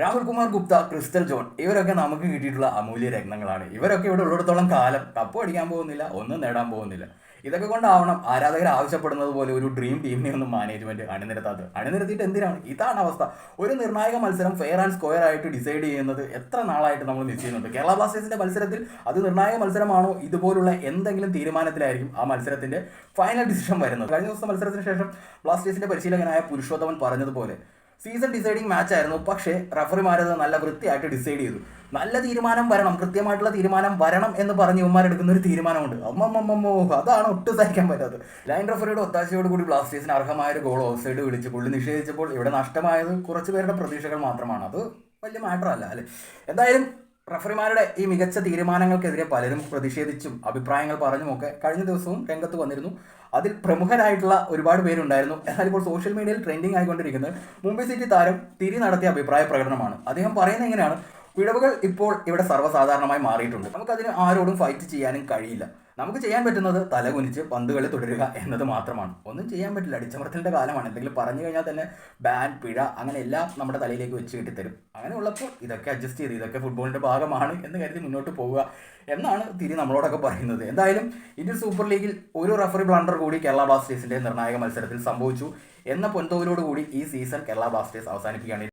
Rahul Kumar Gupta Crystal John ഇവരൊക്കെ നമുക്ക് കിട്ടിയിട്ടുള്ള അമൂല്യ രത്നങ്ങളാണ്. ഇവരൊക്കെ ഇവിടെ ഉള്ളിടത്തോളം കാലം കപ്പ് അടിക്കാൻ പോകുന്നില്ല ഒന്നും നേടാൻ പോകുന്നില്ല. ഇതൊക്കെ കൊണ്ടാവണം ആരാധകർ ആവശ്യപ്പെടുന്നത് പോലെ ഒരു ഡ്രീം ടീമിനെ ഒന്നും മാനേജ്മെന്റ് അണിനിരത്താത്തത് അണിനിരത്തിയിട്ട് എന്തിനാണ്? ഇതാണ് അവസ്ഥ. ഒരു നിർണായക മത്സരം ഫെയർ ആൻഡ് സ്ക്വയർ ആയിട്ട് ഡിസൈഡ് ചെയ്യുന്നത് എത്ര നാളായിട്ട് നമ്മൾ മിസ് ചെയ്യുന്നുണ്ട്? കേരള ബ്ലാസ്റ്റേഴ്സിന്റെ മത്സരത്തിൽ അത് നിർണായക മത്സരമാണോ? ഇതുപോലുള്ള എന്തെങ്കിലും തീരുമാനത്തിലായിരിക്കും ആ മത്സരത്തിന്റെ ഫൈനൽ ഡിസിഷൻ വരുന്നത്. കഴിഞ്ഞ ദിവസം മത്സരത്തിന് ശേഷം ബ്ലാസ്റ്റേഴ്സിന്റെ പരിശീലകനായ പുരുഷോത്തമൻ പറഞ്ഞതുപോലെ സീസൺ ഡിസൈഡിങ് മാച്ച് ആയിരുന്നു. പക്ഷേ റഫറിമാരത് നല്ല വൃത്തിയായിട്ട് ഡിസൈഡ് ചെയ്തു. നല്ല തീരുമാനം വരണം കൃത്യമായിട്ടുള്ള തീരുമാനം വരണം എന്ന് പറഞ്ഞ് ഇവന്മാരെടുക്കുന്ന ഒരു തീരുമാനമുണ്ട്. അമ്മമ്മമ്മോ അതാണ് ഒട്ടും സഹിക്കാൻ പറ്റാത്തത്. ലൈൻ റഫറിയുടെ ഒത്താശയോട് കൂടി ബ്ലാസ്റ്റേഴ്സിന് അർഹമായ ഒരു ഗോൾ ഓഫ് സൈഡ് വിളിച്ച് പുള്ളി നിഷേധിച്ചപ്പോൾ ഇവിടെ നഷ്ടമായത് കുറച്ച് പേരുടെ പ്രതീക്ഷകൾ മാത്രമാണ്. അത് വലിയ മാറ്റർ അല്ല അല്ലേ? എന്തായാലും റഫറിമാരുടെ ഈ മികച്ച തീരുമാനങ്ങൾക്കെതിരെ പലരും പ്രതിഷേധിച്ചും അഭിപ്രായങ്ങൾ പറഞ്ഞുമൊക്കെ കഴിഞ്ഞ ദിവസവും രംഗത്ത് വന്നിരുന്നു. അതിൽ പ്രമുഖരായിട്ടുള്ള ഒരുപാട് പേരുണ്ടായിരുന്നു. എന്നാൽ ഇപ്പോൾ സോഷ്യൽ മീഡിയയിൽ ട്രെൻഡിങ് ആയിക്കൊണ്ടിരിക്കുന്നത് മുംബൈ സിറ്റി താരം തിരി നടത്തിയ അഭിപ്രായ പ്രകടനമാണ്. അദ്ദേഹം പറയുന്നത് എങ്ങനെയാണ്? പിഴവുകൾ ഇപ്പോൾ ഇവിടെ സർവസാധാരണമായി മാറിയിട്ടുണ്ട്. നമുക്കതിന് ആരോടും ഫൈറ്റ് ചെയ്യാനും കഴിയില്ല. നമുക്ക് ചെയ്യാൻ പറ്റുന്നത് തലകുനിച്ച് പന്തുകളി തുടരുക എന്നത് മാത്രമാണ്. ഒന്നും ചെയ്യാൻ പറ്റില്ല. അടിച്ചമർത്തലിന്റെ കാലമാണ്. എന്തെങ്കിലും പറഞ്ഞു കഴിഞ്ഞാൽ തന്നെ ബാൻ പിഴ അങ്ങനെ എല്ലാം നമ്മുടെ തലയിലേക്ക് വെച്ച് കെട്ടിത്തരും. അങ്ങനെ ഉള്ളപ്പോൾ ഇതൊക്കെ അഡ്ജസ്റ്റ് ചെയ്ത് ഇതൊക്കെ ഫുട്ബോളിന്റെ ഭാഗമാണ് എന്ന് കരുതി മുന്നോട്ട് പോവുക എന്നാണ് തിരി നമ്മളോടൊക്കെ പറയുന്നത്. എന്തായാലും ഇന്ത്യൻ സൂപ്പർ ലീഗിൽ ഒരു റഫറി ബ്ലണ്ടർ കൂടി കേരള ബ്ലാസ്റ്റേഴ്സിന്റെ നിർണായക മത്സരത്തിൽ സംഭവിച്ചു എന്ന പൊൻതോവിലോട് കൂടി ഈ സീസൺ കേരള ബ്ലാസ്റ്റേഴ്സ് അവസാനിപ്പിക്കുകയാണ്.